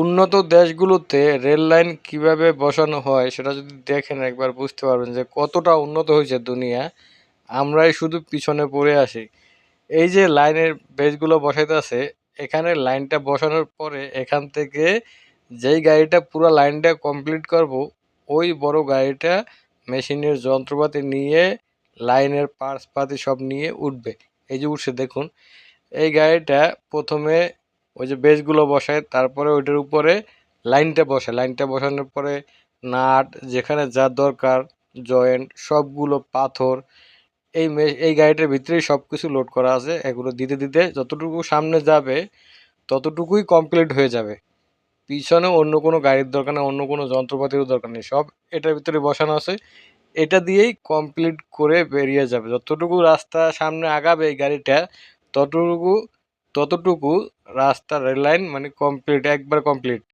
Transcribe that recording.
উন্নত দেশগুলোতে rail line কীভাবে বসানো হয় সেটা যদি দেখেন একবার, বুঝতে পারবেন যে কতটা উন্নত হয়েছে দুনিয়া। আমরাই শুধু পিছনে পড়ে আসি এই যে লাইনের বেজগুলো বসাইতে আছে, এখানে লাইনটা বসানোর পরে এখান থেকে যেই গাড়িটা পুরো লাইনটা কমপ্লিট করব, ওই বড় গাড়িটা মেশিনের যন্ত্রপাতি নিয়ে, লাইনের পার্টস পাতি সব নিয়ে উঠবে। এই যে উঠছে, দেখুন, এই গাড়িটা প্রথমে ওই যে বেসগুলো বসায়, তারপরে ওইটার উপরে লাইনটা বসে লাইনটা বসানোর পরে নাট, যেখানে যা দরকার, জয়েন্ট, সবগুলো পাথর, এই এই গাড়িটার ভিতরেই সব কিছু লোড করা আছে। এগুলো দিতে দিতে যতটুকু সামনে যাবে, ততটুকুই কমপ্লিট হয়ে যাবে। পিছনে অন্য কোনো গাড়ির দরকার নেই, অন্য কোনো যন্ত্রপাতিরও দরকার নেই। সব এটার ভিতরে বসানো আছে। এটা দিয়েই কমপ্লিট করে বেরিয়ে যাবে। যতটুকু রাস্তা সামনে আগাবে এই গাড়িটা, ততটুকু ততটুকু রাস্তা রেল লাইন মানে কমপ্লিট একবার কমপ্লিট